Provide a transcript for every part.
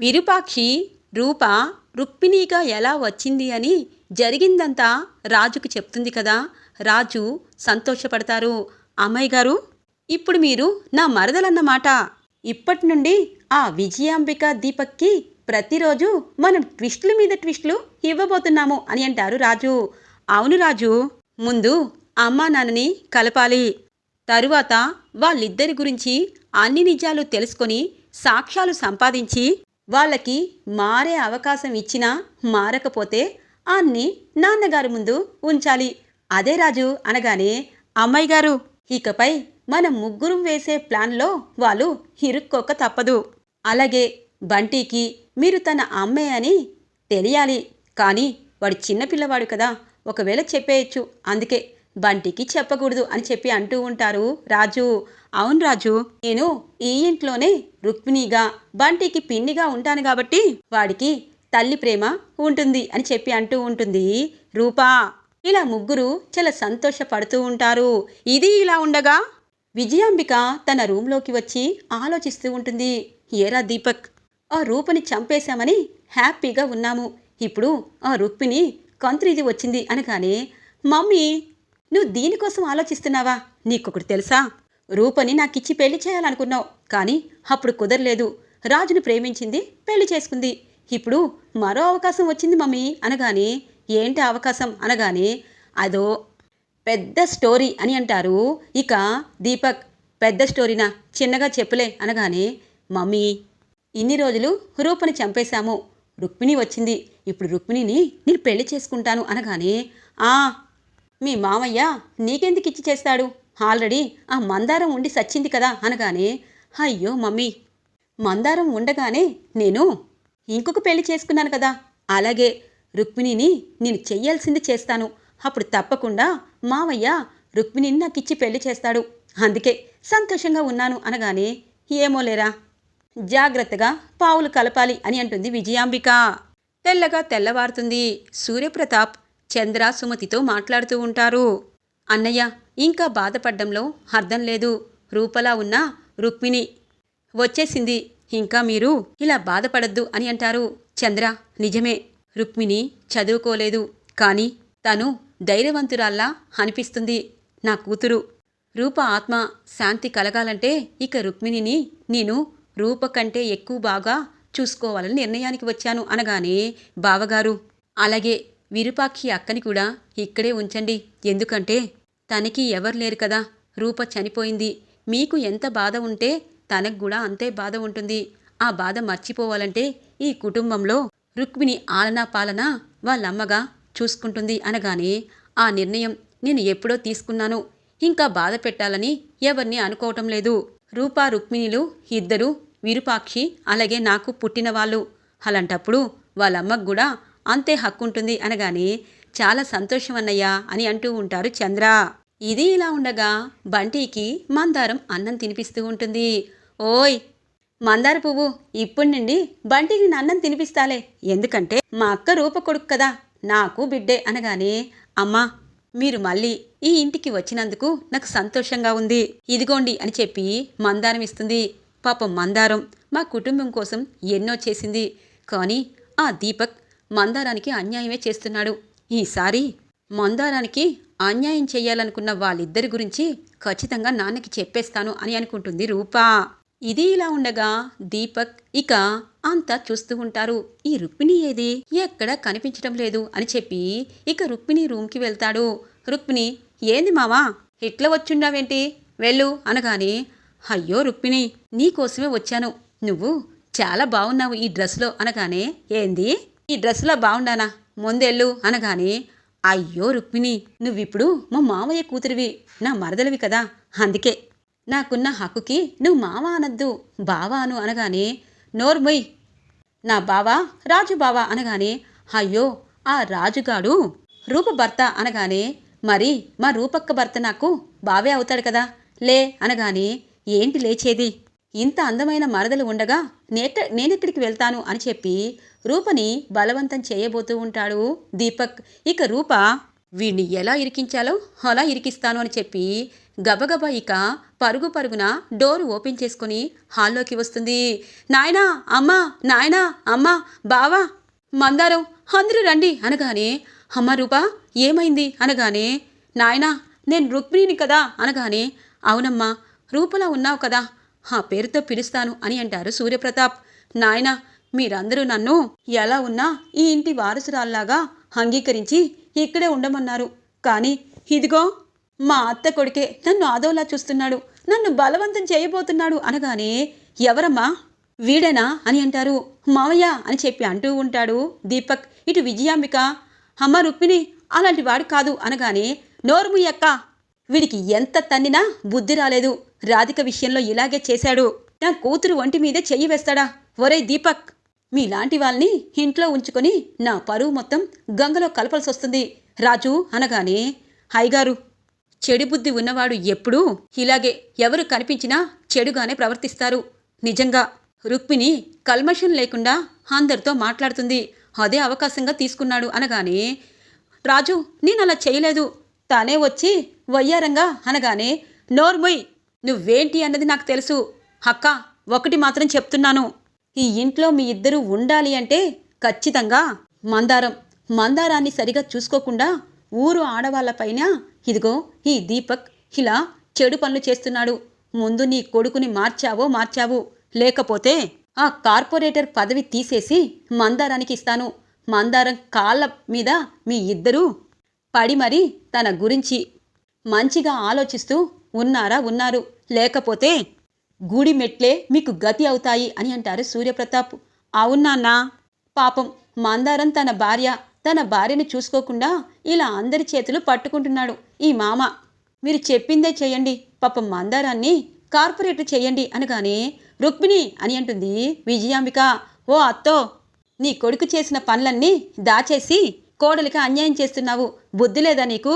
విరూపాక్షి రూప రుక్మిణిగా ఎలా వచ్చింది అని జరిగిందంతా రాజుకు చెప్తుంది కదా. రాజు సంతోషపడతారు. అమ్మాయి గారు ఇప్పుడు మీరు నా మరదలన్నమాట. ఇప్పటి నుండి ఆ విజయాంబిక దీపక్కి ప్రతిరోజు మనం ట్విస్టుల మీద ట్విస్టులు ఇవ్వబోతున్నాము అని అంటారు రాజు. అవును రాజు ముందు అమ్మా నాన్నని కలపాలి. తరువాత వాళ్ళిద్దరి గురించి అన్ని నిజాలు తెలుసుకొని సాక్ష్యాలు సంపాదించి వాళ్ళకి మారే అవకాశం ఇచ్చినా మారకపోతే అన్ని నాన్నగారి ముందు ఉంచాలి. అదే రాజు అనగానే అమ్మాయి గారు ఇకపై మనం ముగ్గురం వేసే ప్లాన్లో వాళ్ళు ఇరుక్కోక తప్పదు. అలాగే బంటీకి మీరు తన అమ్మే అని తెలియాలి. కానీ వాడు చిన్నపిల్లవాడు కదా ఒకవేళ చెప్పేయచ్చు. అందుకే బంటికి చెప్పకూడదు అని చెప్పి అంటూ ఉంటారు. రాజు అవును రాజు నేను ఈ ఇంట్లోనే రుక్మిణిగా బంటికి పిన్నిగా ఉంటాను కాబట్టి వాడికి తల్లి ప్రేమ ఉంటుంది అని చెప్పి అంటూ ఉంటుంది. రూపా ఇలా ముగ్గురు చాలా సంతోషపడుతూ ఉంటారు. ఇది ఇలా ఉండగా విజయాంబిక తన రూంలోకి వచ్చి ఆలోచిస్తూ ఉంటుంది. ఏరా దీపక్ ఆ రూపని చంపేశామని హ్యాపీగా ఉన్నాము. ఇప్పుడు ఆ రుక్మిణి కంత్రిది వచ్చింది అనగానే మమ్మీ నువ్వు దీనికోసం ఆలోచిస్తున్నావా? నీకొకటి తెలుసా? రూపని నాకిచ్చి పెళ్ళి చేయాలనుకున్నావు. కానీ అప్పుడు కుదరలేదు. రాజును ప్రేమించింది పెళ్ళి చేసుకుంది. ఇప్పుడు మరో అవకాశం వచ్చింది మమ్మీ అనగానే ఏంటి అవకాశం అనగానే అదో పెద్ద స్టోరీ అని అంటారు. ఇక దీపక్ పెద్ద స్టోరీనా? చిన్నగా చెప్పులే అనగానే మమ్మీ ఇన్ని రోజులు రూపని చంపేశాము. రుక్మిణి వచ్చింది. ఇప్పుడు రుక్మిణిని నేను పెళ్ళి చేసుకుంటాను అనగానే ఆ మీ మామయ్య నీకెందుకు ఇచ్చి చేస్తాడు? ఆల్రెడీ ఆ మందారం ఉండి సచ్చింది కదా అనగానే అయ్యో మమ్మీ మందారం ఉండగానే నేను ఇంకొక పెళ్ళి చేసుకున్నాను కదా. అలాగే రుక్మిణిని నేను చెయ్యాల్సింది చేస్తాను. అప్పుడు తప్పకుండా మావయ్య రుక్మిణిని నాకిచ్చి పెళ్ళి చేస్తాడు. అందుకే సంతోషంగా ఉన్నాను అనగానే ఏమో లేరా జాగ్రత్తగా పావులు కలపాలి అని అంటుంది విజయాంబిక. తెల్లగా తెల్లవారుతుంది. సూర్యప్రతాప్ చంద్ర సుమతితో మాట్లాడుతూ ఉంటారు. అన్నయ్య ఇంకా బాధపడ్డంలో అర్థం లేదు. రూపలా ఉన్న రుక్మిణి వచ్చేసింది. ఇంకా మీరు ఇలా బాధపడద్దు అని అంటారు. చంద్ర నిజమే. రుక్మిణి చదువుకోలేదు. కానీ తను ధైర్యవంతురాల్లా అనిపిస్తుంది. నా కూతురు. రూప ఆత్మ శాంతి కలగాలంటే ఇక రుక్మిణిని నేను రూప కంటే ఎక్కువ బాగా చూసుకోవాలని నిర్ణయానికి వచ్చాను అనగానే బావగారు అలాగే విరూపాక్షి అక్కని కూడా ఇక్కడే ఉంచండి. ఎందుకంటే తనకి ఎవరు లేరు కదా. రూప చనిపోయింది. మీకు ఎంత బాధ ఉంటే తనకు కూడా అంతే బాధ ఉంటుంది. ఆ బాధ మర్చిపోవాలంటే ఈ కుటుంబంలో రుక్మిణి ఆలనా పాలన వాళ్ళమ్మగా చూసుకుంటుంది అనగానే ఆ నిర్ణయం నేను ఎప్పుడో తీసుకున్నాను. ఇంకా బాధ పెట్టాలని ఎవరిని అనుకోవటం లేదు. రూపా రుక్మిణిలు ఇద్దరు విరూపాక్షి అలాగే నాకు పుట్టిన వాళ్ళు అలాంటప్పుడు వాళ్ళమ్మకు కూడా అంతే హక్కు ఉంటుంది అనగానే చాలా సంతోషం అన్నయ్యా అని అంటూ ఉంటారు చంద్ర. ఇది ఇలా ఉండగా బంటికి మందారం అన్నం తినిపిస్తూ ఉంటుంది. ఓయ్! మందార పువ్వు ఇప్పటి నుండి బంటికి నేను అన్నం తినిపిస్తాలే. ఎందుకంటే మా అక్క రూప కొడుకు కదా నాకు బిడ్డే అనగానే అమ్మా మీరు మళ్ళీ ఈ ఇంటికి వచ్చినందుకు నాకు సంతోషంగా ఉంది. ఇదిగోండి అని చెప్పి మందారం ఇస్తుంది. పాపం మందారం మా కుటుంబం కోసం ఎన్నో చేసింది. కానీ ఆ దీపక్ మందారానికి అన్యాయమే చేస్తున్నాడు. ఈసారి మందారానికి అన్యాయం చేయాలనుకున్న వాళ్ళిద్దరి గురించి ఖచ్చితంగా నాన్నకి చెప్పేస్తాను అని అనుకుంటుంది రూపా. ఇది ఇలా ఉండగా దీపక్ ఇక అంతా చూస్తూ ఉంటారు. ఈ రుక్మిణి ఏది? ఎక్కడ కనిపించడం లేదు అని చెప్పి ఇక రుక్మిణి రూమ్కి వెళ్తాడు. రుక్మిణి ఏంది మావా? ఇట్లా వచ్చుండావేంటి? వెళ్ళు అనగానే అయ్యో రుక్మిణి నీకోసమే వచ్చాను. నువ్వు చాలా బాగున్నావు ఈ డ్రెస్లో అనగానే ఏంది? ఈ డ్రెస్లో బాగుండానా ముందెళ్ళు అనగానే అయ్యో రుక్మిణి నువ్విప్పుడు మా మామయ్య కూతురివి నా మరదలివి కదా? అందుకే. నాకున్న హక్కుకి నువ్వు మావ అనద్దు బావా అను అనగానే నోర్మొయ్ నా బావా రాజు బావా అనగానే అయ్యో ఆ రాజుగాడు రూప భర్త అనగానే మరి మా రూపక్క భర్త నాకు బావే అవుతాడు కదా? లే అనగానే ఏంటి లేచేది? ఇంత అందమైన మరదలు ఉండగా నేట నేనెక్కడికి వెళ్తాను అని చెప్పి రూపని బలవంతం చేయబోతూ ఉంటాడు దీపక్. ఇక రూప వీణ్ణి ఎలా ఇరికించాలో అలా ఇరికిస్తాను అని చెప్పి గబగబా ఇక పరుగు పరుగున డోరు ఓపెన్ చేసుకొని హాల్లోకి వస్తుంది. నాయనా అమ్మా నాయనా అమ్మా బావా మందారం అందరూ రండి అనగానే అమ్మ రూపా ఏమైంది? అనగానే నాయనా నేను రుక్మిణిని కదా అనగానే అవునమ్మా రూపలా ఉన్నావు కదా ఆ పేరుతో పిలుస్తాను అని అంటారు సూర్యప్రతాప్. నాయనా మీరందరూ నన్ను ఎలా ఉన్నా ఈ ఇంటి వారసురాల్లాగా అంగీకరించి ఇక్కడే ఉండమన్నారు. కానీ ఇదిగో మా అత్త కొడుకే నన్ను ఆదోలా చూస్తున్నాడు. నన్ను బలవంతం చేయబోతున్నాడు అనగానే ఎవరమ్మా? వీడేనా అని అంటారు. మావయ్య అని చెప్పి అంటూ ఉంటాడు దీపక్. ఇటు విజయాంబిక అమ్మ రుక్మిణి అలాంటి వాడు కాదు అనగానే నోరుముయ్యక్క వీడికి ఎంత తన్నినా బుద్ధి రాలేదు. రాధిక విషయంలో ఇలాగే చేశాడు. నా కూతురు ఒంటి మీదే చెయ్యి వేస్తాడా? ఒరే దీపక్ మీలాంటి వాళ్ళని ఇంట్లో ఉంచుకొని నా పరువు మొత్తం గంగలో కలపాల్సి వస్తుంది రాజు అనగానే హైగారు చెడు బుద్ధి ఉన్నవాడు ఎప్పుడూ ఇలాగే ఎవరు కనిపించినా చెడుగానే ప్రవర్తిస్తారు. నిజంగా రుక్మిణి కల్మషం లేకుండా అందరితో మాట్లాడుతుంది. అదే అవకాశంగా తీసుకున్నాడు అనగానే రాజు నేను అలా చేయలేదు. తానే వచ్చి వయ్యారంగా అనగానే నోర్మొయ్ నువ్వేంటి అన్నది నాకు తెలుసు. అక్క ఒకటి మాత్రం చెప్తున్నాను. ఈ ఇంట్లో మీ ఇద్దరు ఉండాలి అంటే ఖచ్చితంగా మందారం. మందారాన్ని సరిగా చూసుకోకుండా ఊరు ఆడవాళ్ళపైన ఇదిగో ఈ దీపక్ ఇలా చెడు పనులు చేస్తున్నాడు. ముందు నీ కొడుకుని మార్చావో మార్చావు. లేకపోతే ఆ కార్పొరేటర్ పదవి తీసేసి మందారానికి ఇస్తాను. మందారం కాళ్ళ మీద మీ ఇద్దరూ పడి మరి తన గురించి మంచిగా ఆలోచిస్తూ ఉన్నారా ఉన్నారు. లేకపోతే గూడి మెట్లే మీకు గతి అవుతాయి అని అంటారు సూర్యప్రతాప్. అవునాన్నా పాపం మందారం తన భార్య తన భార్యను చూసుకోకుండా ఇలా అందరి చేతులు పట్టుకుంటున్నాడు ఈ మామ. మీరు చెప్పిందే చేయండి పాపం మందారాన్ని కార్పొరేట్ చేయండి అనగానే రుక్మిణి అని అంటుంది విజయాంబిక. ఓ అత్తో నీ కొడుకు చేసిన పనులన్నీ దాచేసి కోడలికి అన్యాయం చేస్తున్నావు. బుద్ధి లేదా నీకు?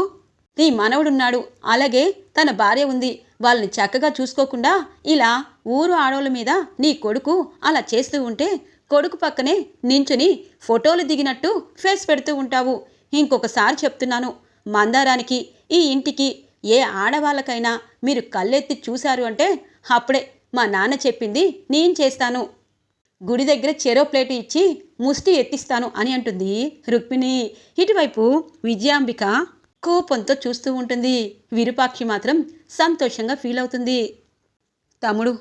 నీ మనవడున్నాడు. అలాగే తన భార్య ఉంది. వాళ్ళని చక్కగా చూసుకోకుండా ఇలా ఊరు ఆడోళ్ళ మీద నీ కొడుకు అలా చేస్తూ ఉంటే కొడుకు పక్కనే నించుని ఫోటోలు దిగినట్టు ఫేస్ పెడుతూ ఉంటావు. ఇంకొకసారి చెప్తున్నాను మందారానికి ఈ ఇంటికి ఏ ఆడవాళ్ళకైనా మీరు కళ్ళెత్తి చూశారు అంటే అప్పుడే మా నాన్న చెప్పింది నేను చేస్తాను. గుడి దగ్గర చెరో ప్లేటు ఇచ్చి ముష్టి ఎత్తిస్తాను అని అంటుంది రుక్మిణి. ఇటువైపు విజయాంబిక కోపంతో చూస్తూ ఉంటుంది. విరూపాక్షి మాత్రం సంతోషంగా ఫీల్ అవుతుంది. తమ్ముడు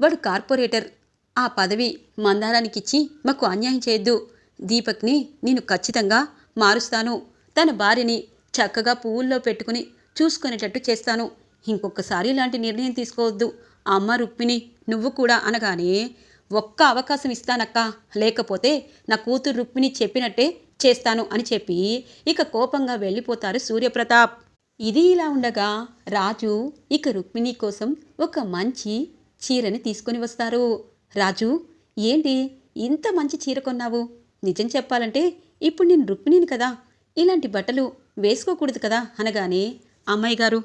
వాడు కార్పొరేటర్. ఆ పదవి మందారానికిచ్చి మాకు అన్యాయం చేయొద్దు. దీపక్ని నేను ఖచ్చితంగా మారుస్తాను. తన భార్యని చక్కగా పువ్వుల్లో పెట్టుకుని చూసుకునేటట్టు చేస్తాను. ఇంకొకసారి ఇలాంటి నిర్ణయం తీసుకోవద్దు. అమ్మ రుక్మిణి నువ్వు కూడా అనగానే ఒక్క అవకాశం ఇస్తానక్క. లేకపోతే నా కూతురు రుక్మిణి చెప్పినట్టే చేస్తాను అని చెప్పి ఇక కోపంగా వెళ్ళిపోతారు సూర్యప్రతాప్. ఇది ఇలా ఉండగా రాజు ఇక రుక్మిణి కోసం ఒక మంచి చీరని తీసుకొని వస్తారు. రాజు ఏంటి ఇంత మంచి చీర కొన్నావు? నిజం చెప్పాలంటే ఇప్పుడు నేను రుక్మిణిని కదా. ఇలాంటి బట్టలు వేసుకోకూడదు కదా అనగానే అమ్మాయి గారు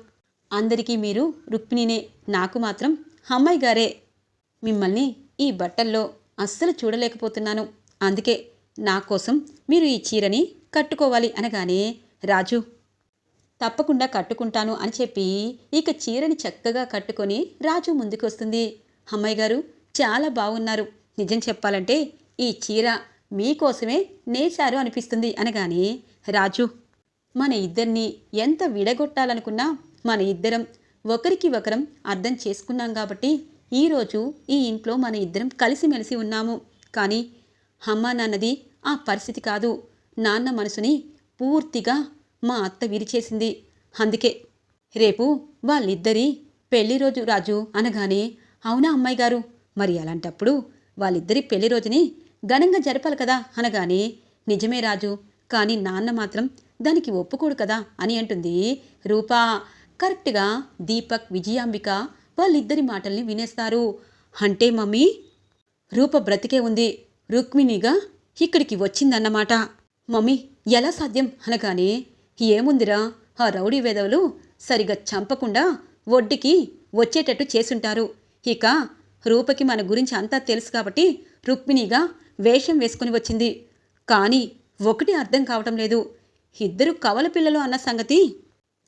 అందరికీ మీరు రుక్మిణినే నాకు మాత్రం అమ్మాయి గారే. మిమ్మల్ని ఈ బట్టల్లో అస్సలు చూడలేకపోతున్నాను. అందుకే నా కోసం మీరు ఈ చీరని కట్టుకోవాలి అనగానే రాజు తప్పకుండా కట్టుకుంటాను అని చెప్పి ఇక చీరని చక్కగా కట్టుకొని రాజు ముందుకొస్తుంది. అమ్మాయి గారు చాలా బాగున్నారు నిజం చెప్పాలంటే ఈ చీర మీకోసమే నేశారు అనిపిస్తుంది అనగానే రాజు మన ఇద్దరిని ఎంత విడగొట్టాలనుకున్నా మన ఇద్దరం ఒకరికి ఒకరం అర్థం చేసుకున్నాం కాబట్టి ఈరోజు ఈ ఇంట్లో మన ఇద్దరం కలిసిమెలిసి ఉన్నాము. కానీ అమ్మ నాన్నది ఆ పరిస్థితి కాదు. నాన్న మనసుని పూర్తిగా మా అత్త విరిచేసింది. అందుకే రేపు వాళ్ళిద్దరి పెళ్ళి రోజు రాజు అనగానే అవునా అమ్మాయి గారు? మరి అలాంటప్పుడు వాళ్ళిద్దరి పెళ్ళి రోజుని ఘనంగా జరపాలి కదా అనగానే నిజమే రాజు కానీ నాన్న మాత్రం దానికి ఒప్పుకోడు కదా అని అంటుంది రూపా. కరెక్ట్గా దీపక్ విజయాంబిక వాళ్ళిద్దరి మాటల్ని వినేస్తారు. అంటే మమ్మీ రూప బ్రతికే ఉంది. రుక్మిణిగా ఇక్కడికి వచ్చిందన్నమాట. మమ్మీ ఎలా సాధ్యం? అనగానే ఏముందిరా? ఆ రౌడీ వేదవులు సరిగా చంపకుండా ఒడ్డుకి వచ్చేటట్టు చేసుంటారు. ఇక రూపకి మన గురించి అంతా తెలుసు కాబట్టి రుక్మిణిగా వేషం వేసుకుని వచ్చింది. కానీ ఒకటి అర్థం కావటం లేదు. ఇద్దరు కవల పిల్లలు అన్న సంగతి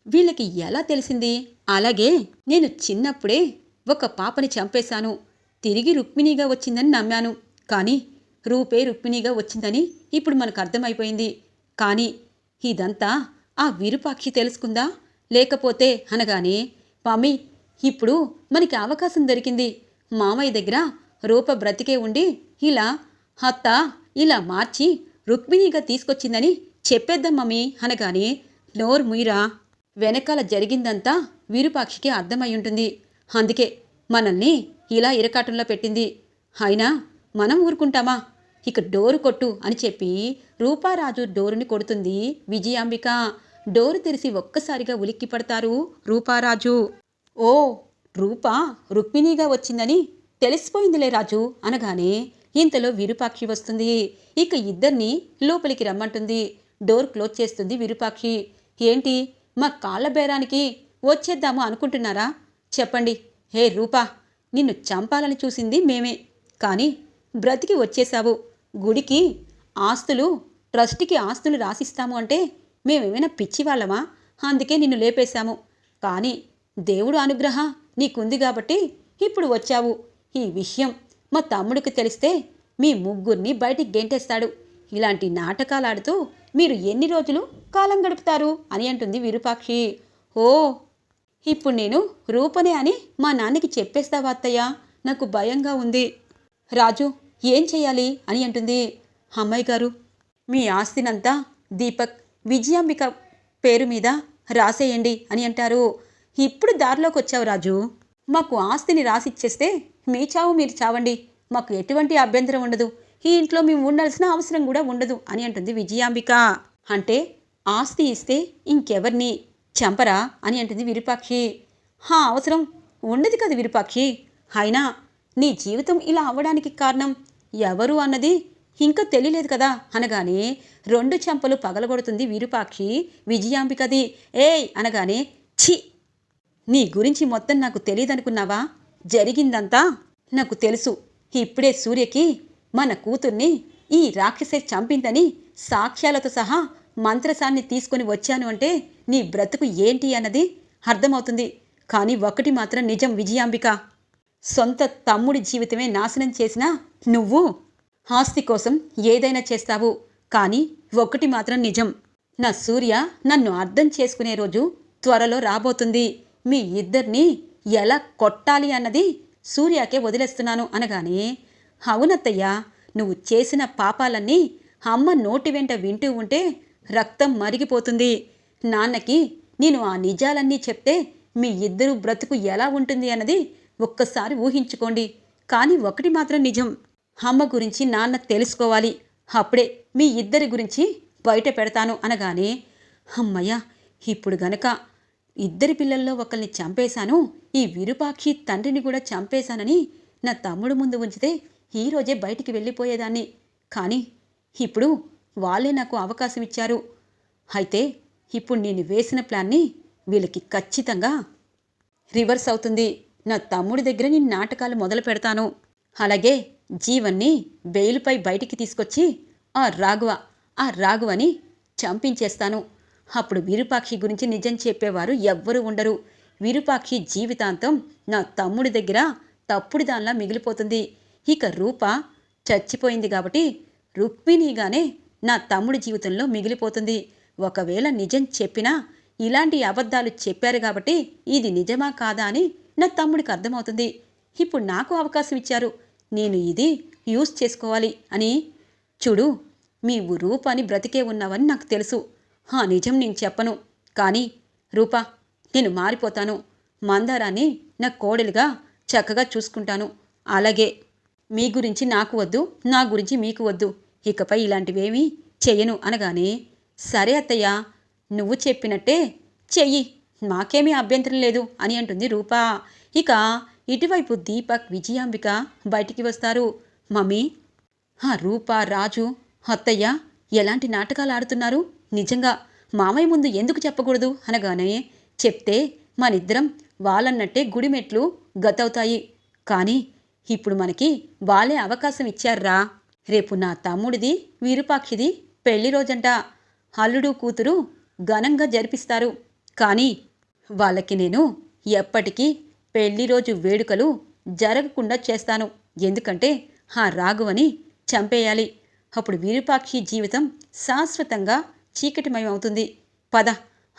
వీళ్ళకి ఎలా తెలిసింది? అలాగే నేను చిన్నప్పుడే ఒక పాపని చంపేశాను. తిరిగి రుక్మిణిగా వచ్చిందని నమ్మాను. కానీ రూపే రుక్మిణిగా వచ్చిందని ఇప్పుడు మనకు అర్థమైపోయింది. కానీ ఇదంతా ఆ విరూపాక్షి తెలుసుకుందా? లేకపోతే అనగానే మమ్మీ ఇప్పుడు మనకి అవకాశం దొరికింది. మామయ్య దగ్గర రూప బ్రతికే ఉండి ఇలా అత్త ఇలా మార్చి రుక్మిణిగా తీసుకొచ్చిందని చెప్పేద్దాం మమ్మీ అనగానే నోర్ ముయిరా వెనకాల జరిగిందంతా విరూపాక్షికి అర్థమై ఉంటుంది. అందుకే మనల్ని ఇలా ఇరకాటంలో పెట్టింది. అయినా మనం ఊరుకుంటామా? ఇక డోరు కొట్టు అని చెప్పి రూపారాజు డోరుని కొడుతుంది విజయాంబిక. డోరు తెరిచి ఒక్కసారిగా ఉలిక్కి పడతారు రూపారాజు. ఓ రూప రుక్మిణిగా వచ్చిందని తెలిసిపోయిందిలే రాజు అనగానే ఇంతలో విరూపాక్షి వస్తుంది. ఇక ఇద్దరిని లోపలికి రమ్మంటుంది. డోర్ క్లోజ్ చేస్తుంది విరూపాక్షి. ఏంటి మా కాళ్ళ బేరానికి వచ్చేద్దాము అనుకుంటున్నారా? చెప్పండి. హే రూపా నిన్ను చంపాలని చూసింది మేమే. కానీ బ్రతికి వచ్చేశావు. గుడికి ఆస్తులు ట్రస్ట్కి ఆస్తులు రాసిస్తాము అంటే మేమేమైనా పిచ్చివాళ్ళమా? అందుకే నిన్ను లేపేశాము. కానీ దేవుడు అనుగ్రహ నీకుంది కాబట్టి ఇప్పుడు వచ్చావు. ఈ విషయం మా తమ్ముడికి తెలిస్తే మీ ముగ్గురిని బయటికి గెంటేస్తాడు. ఇలాంటి నాటకాలాడుతూ మీరు ఎన్ని రోజులు కాలం గడుపుతారు? అని అంటుంది విరూపాక్షి. ఓ ఇప్పుడు నేను రూపనే అని మా నాన్నకి చెప్పేస్తావా అత్తయ్య? నాకు భయంగా ఉంది. రాజు ఏం చేయాలి అని అంటుంది అమ్మాయి గారు. మీ ఆస్తినంతా దీపక్ విజయాంబిక పేరు మీద రాసేయండి అని అంటారు. ఇప్పుడు దారిలోకి వచ్చావు రాజు. మాకు ఆస్తిని రాసిచ్చేస్తే మీ చావు మీరు చావండి. మాకు ఎటువంటి అభ్యంతరం ఉండదు. ఈ ఇంట్లో మేము ఉండాల్సిన అవసరం కూడా ఉండదు అని అంటుంది విజయాంబిక. అంటే ఆస్తి ఇస్తే ఇంకెవరిని? చంపరా? అని అంటుంది విరూపాక్షి. హా అవసరం ఉండదు కదా విరూపాక్షి. అయినా నీ జీవితం ఇలా అవ్వడానికి కారణం ఎవరు అన్నది ఇంకా తెలియలేదు కదా అనగానే రెండు చెంపలు పగలగొడుతుంది విరూపాక్షి. విజయాంబికది. ఏయ్ అనగానే ఛీ! నీ గురించి మొత్తం నాకు తెలియదనుకున్నావా? జరిగిందంతా నాకు తెలుసు. ఇప్పుడే సూర్యకి మన కూతుర్ని ఈ రాక్షసే చంపిందని సాక్ష్యాలతో సహా మంత్రసాన్ని తీసుకొని వచ్చాను అంటే నీ బ్రతుకు ఏంటి అన్నది అర్థమవుతుంది. కానీ ఒకటి మాత్రం నిజం విజయాంబిక. సొంత తమ్ముడి జీవితమే నాశనం చేసినా నువ్వు? ఆస్తి కోసం ఏదైనా చేస్తావు కానీ ఒకటి మాత్రం నిజం. నా సూర్య నన్ను అర్థం చేసుకునే రోజు త్వరలో రాబోతుంది. మీ ఇద్దరిని ఎలా కొట్టాలి అన్నది సూర్యకే వదిలేస్తున్నాను అనగానే అవునత్తయ్యా నువ్వు చేసిన పాపాలన్నీ అమ్మ నోటి వెంట వింటూ ఉంటే రక్తం మరిగిపోతుంది. నాన్నకి నేను ఆ నిజాలన్నీ చెప్తే మీ ఇద్దరు బ్రతుకు ఎలా ఉంటుంది అన్నది ఒక్కసారి ఊహించుకోండి. కానీ ఒకటి మాత్రం నిజం. అమ్మ గురించి నాన్న తెలుసుకోవాలి. అప్పుడే మీ ఇద్దరి గురించి బయట పెడతాను అనగానే అమ్మయ్య ఇప్పుడు గనక ఇద్దరి పిల్లల్లో ఒకరిని చంపేశాను ఈ విరూపాక్షి తండ్రిని కూడా చంపేశానని నా తమ్ముడు ముందు ఉంచితే ఈరోజే బయటికి వెళ్ళిపోయేదాన్ని. కానీ ఇప్పుడు వాళ్ళే నాకు అవకాశం ఇచ్చారు. అయితే ఇప్పుడు నేను వేసిన ప్లాన్ని వీళ్ళకి ఖచ్చితంగా రివర్స్ అవుతుంది. నా తమ్ముడి దగ్గర నేను నాటకాలు మొదలు పెడతాను. అలాగే జీవన్ని బెయిల్పై బయటికి తీసుకొచ్చి ఆ రాఘవ ఆ రాఘవని చంపించేస్తాను. అప్పుడు విరూపాక్షి గురించి నిజం చెప్పేవారు ఎవ్వరూ ఉండరు. విరూపాక్షి జీవితాంతం నా తమ్ముడి దగ్గర తప్పుడు దానిలా మిగిలిపోతుంది. ఇక రూప చచ్చిపోయింది కాబట్టి రుక్మిణిగానే నా తమ్ముడి జీవితంలో మిగిలిపోతుంది. ఒకవేళ నిజం చెప్పినా ఇలాంటి అబద్ధాలు చెప్పారు కాబట్టి ఇది నిజమా కాదా అని నా తమ్ముడికి అర్థమవుతుంది. ఇప్పుడు నాకు అవకాశం ఇచ్చారు. నేను ఇది యూస్ చేసుకోవాలి అని. చూడు మీ రూపాని బ్రతికే ఉన్నావని నాకు తెలుసు. ఆ నిజం నేను చెప్పను. కానీ రూపా నేను మారిపోతాను. మందారాన్ని నా కోడలుగా చక్కగా చూసుకుంటాను. అలాగే మీ గురించి నాకు వద్దు నా గురించి మీకు వద్దు. ఇకపై ఇలాంటివేమీ చెయ్యను అనగానే సరే అత్తయ్య నువ్వు చెప్పినట్టే చెయ్యి. మాకేమీ అభ్యంతరం లేదు అని అంటుంది రూపా. ఇక ఇటువైపు దీపక్ విజయాంబిక బయటికి వస్తారు. మమ్మీ ఆ రూప రాజు అత్తయ్య ఎలాంటి నాటకాలు ఆడుతున్నారు? నిజంగా మామయ్య ముందు ఎందుకు చెప్పకూడదు అనగానే చెప్తే మనిద్దరం వాళ్ళన్నట్టే గుడిమెట్లు గతవుతాయి. కానీ ఇప్పుడు మనకి వాళ్ళే అవకాశం ఇచ్చారా? రేపు నా తమ్ముడిది వీరుపాక్షిది పెళ్ళి రోజంట. అల్లుడు కూతురు ఘనంగా జరిపిస్తారు. కానీ వాళ్ళకి నేను ఎప్పటికీ పెళ్ళి రోజు వేడుకలు జరగకుండా చేస్తాను. ఎందుకంటే ఆ రాఘవని చంపేయాలి. అప్పుడు విరూపాక్షి జీవితం శాశ్వతంగా చీకటిమయం అవుతుంది పద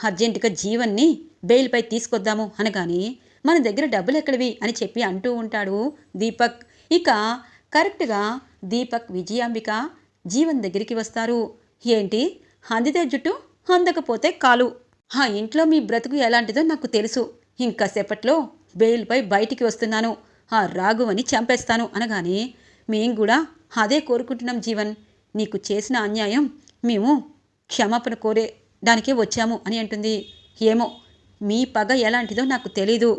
అర్జెంటుగా జీవన్ని బెయిల్పై తీసుకొద్దాము అనగానే మన దగ్గర డబ్బులు ఎక్కడివి అని చెప్పి అంటూ ఉంటాడు దీపక్. ఇక కరెక్ట్గా దీపక్ విజయాంబిక జీవన్ దగ్గరికి వస్తారు. ఏంటి? అందితే జుట్టు అందకపోతే కాలు. ఆ ఇంట్లో మీ బ్రతుకు ఎలాంటిదో నాకు తెలుసు. ఇంకాసేపట్లో బెయిల్పై బయటికి వస్తున్నాను. ఆ రాఘవని చంపేస్తాను అనగానే మేం కూడా అదే కోరుకుంటున్నాం జీవన్. నీకు చేసిన అన్యాయం మేము క్షమాపణ కోరేడానికే వచ్చాము అని అంటుంది. ఏమో మీ పగ ఎలాంటిదో నాకు తెలీదు.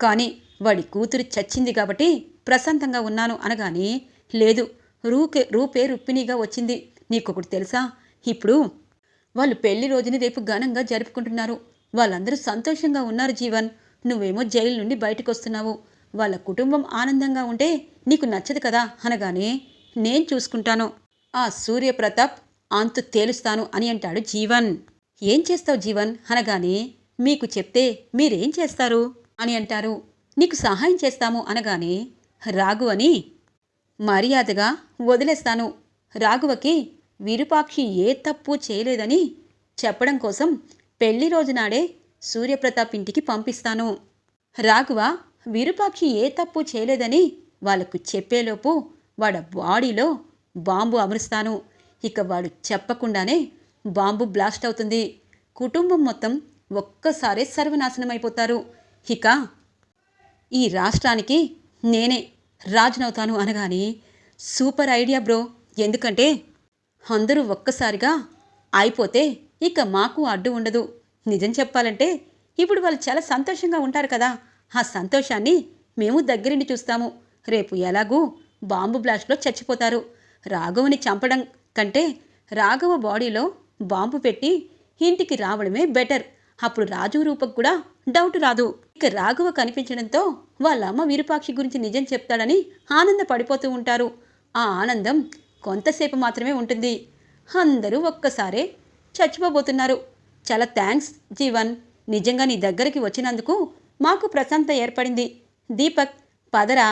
కానీ వాడి కూతురు చచ్చింది కాబట్టి ప్రశాంతంగా ఉన్నాను అనగానే లేదు రూకే రూపే రుక్మిణిగా వచ్చింది. నీకొకటి తెలుసా? ఇప్పుడు వాళ్ళు పెళ్ళి రోజుని రేపు ఘనంగా జరుపుకుంటున్నారు. వాళ్ళందరూ సంతోషంగా ఉన్నారు జీవన్. నువ్వేమో జైలు నుండి బయటకు వస్తున్నావు వాళ్ళ కుటుంబం ఆనందంగా ఉంటే నీకు నచ్చదు కదా అనగానే నేను చూసుకుంటాను. ఆ సూర్యప్రతాప్ అంతు తేలుస్తాను అని అంటాడు జీవన్. ఏం చేస్తావు జీవన్? అనగానే మీకు చెప్తే మీరేం చేస్తారు? అని అంటారు. నీకు సహాయం చేస్తాము అనగానే రాఘు అని మర్యాదగా వదిలేస్తాను. రాఘవకి విరూపాక్షి ఏ తప్పు చేయలేదని చెప్పడం కోసం పెళ్ళి రోజునాడే సూర్యప్రతాప్ ఇంటికి పంపిస్తాను. రాఘవ విరూపాక్షి ఏ తప్పు చేయలేదని వాళ్ళకు చెప్పేలోపు వాడ బాడీలో బాంబు అమరుస్తాను. ఇక వాడు చెప్పకుండానే బాంబు బ్లాస్ట్ అవుతుంది. కుటుంబం మొత్తం ఒక్కసారే సర్వనాశనమైపోతారు. ఇక ఈ రాష్ట్రానికి నేనే రాజునవుతాను అనగానే సూపర్ ఐడియా బ్రో. ఎందుకంటే అందరూ ఒక్కసారిగా అయిపోతే ఇక మాకు అడ్డు ఉండదు. నిజం చెప్పాలంటే ఇప్పుడు వాళ్ళు చాలా సంతోషంగా ఉంటారు కదా. ఆ సంతోషాన్ని మేము దగ్గరుండి చూస్తాము. రేపు ఎలాగూ బాంబు బ్లాస్ట్లో చచ్చిపోతారు. రాఘవని చంపడం కంటే రాఘవ బాడీలో బాంబు పెట్టి ఇంటికి రావడమే బెటర్. అప్పుడు రాజు రూపకు కూడా డౌట్ రాదు. ఇక రాఘవ కనిపించడంతో వాళ్ళ అమ్మ విరూపాక్షి గురించి నిజం చెప్తాడని ఆనందపడిపోతూ ఉంటారు. ఆ ఆనందం కొంతసేపు మాత్రమే ఉంటుంది. అందరూ ఒక్కసారే చచ్చిపోబోతున్నారు. చాలా థ్యాంక్స్ జీవన్. నిజంగా నీ దగ్గరికి వచ్చినందుకు మాకు ప్రశాంత ఏర్పడింది. దీపక్ పదరా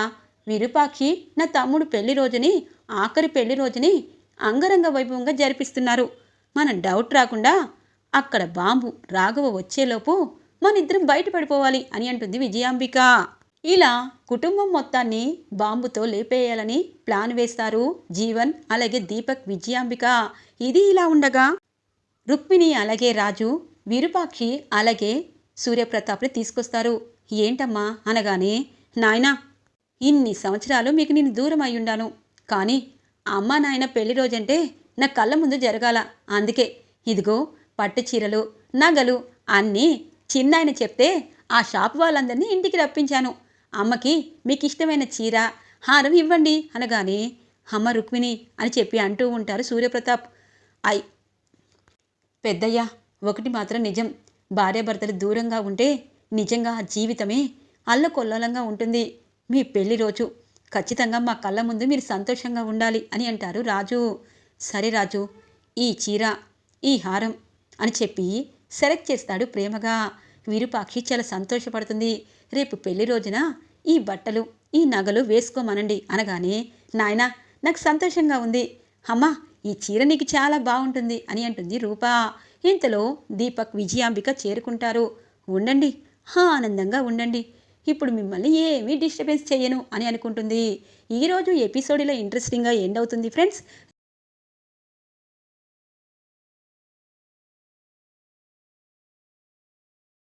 విరూపాక్షి నా తమ్ముడు పెళ్ళి రోజుని ఆఖరి పెళ్ళి రోజుని అంగరంగ వైభవంగా జరిపిస్తున్నారు. మన డౌట్ రాకుండా అక్కడ బాంబు రాఘవ వచ్చేలోపు మనిద్దరం బయటపడిపోవాలి అని అంటుంది విజయాంబిక. ఇలా కుటుంబం మొత్తాన్ని బాంబుతో లేపేయాలని ప్లాన్ వేస్తారు జీవన్ అలాగే దీపక్ విజయాంబిక. ఇది ఇలా ఉండగా రుక్మిణి అలాగే రాజు విరూపాక్షి అలాగే సూర్యప్రతాప్ని తీసుకొస్తారు. ఏంటమ్మా అనగానే నాయనా ఇన్ని సంవత్సరాలు మీకు నేను దూరం అయ్యుండాను కానీ అమ్మ నాయన పెళ్ళి రోజంటే నా కళ్ళ ముందు జరగాల. అందుకే ఇదిగో పట్టు చీరలు నగలు అన్నీ చిన్నాయన చెప్తే ఆ షాప్ వాళ్ళందరినీ ఇంటికి రప్పించాను. అమ్మకి మీకు ఇష్టమైన చీర హారం ఇవ్వండి అనగానే అమ్మ రుక్మిణి అని చెప్పి అంటూ ఉంటారు సూర్యప్రతాప్. ఐ పెద్దయ్య ఒకటి మాత్రం నిజం. భార్యాభర్తలు దూరంగా ఉంటే నిజంగా ఆ జీవితమే అల్లకొల్లోలంగా ఉంటుంది. మీ పెళ్ళి రోజు ఖచ్చితంగా మా కళ్ళ ముందు మీరు సంతోషంగా ఉండాలి అని అంటారు రాజు. సరే రాజు ఈ చీర ఈ హారం అని చెప్పి సెలెక్ట్ చేస్తాడు ప్రేమగా. విరూపాక్షి చాలా సంతోషపడుతుంది. రేపు పెళ్ళి రోజున ఈ బట్టలు ఈ నగలు వేసుకోమనండి అనగానే నాయనా నాకు సంతోషంగా ఉంది. అమ్మా ఈ చీర నీకు చాలా బాగుంటుంది అని అంటుంది రూపా. ఇంతలో దీపక్ విజయాంబిక చేరుకుంటారు. ఉండండి. హా ఆనందంగా ఉండండి. ఇప్పుడు మిమ్మల్ని ఏమీ డిస్టర్బెన్స్ చేయను అని అనుకుంటుంది. ఈరోజు ఎపిసోడ్లో ఇంట్రెస్టింగ్గా ఎండ్ అవుతుంది ఫ్రెండ్స్.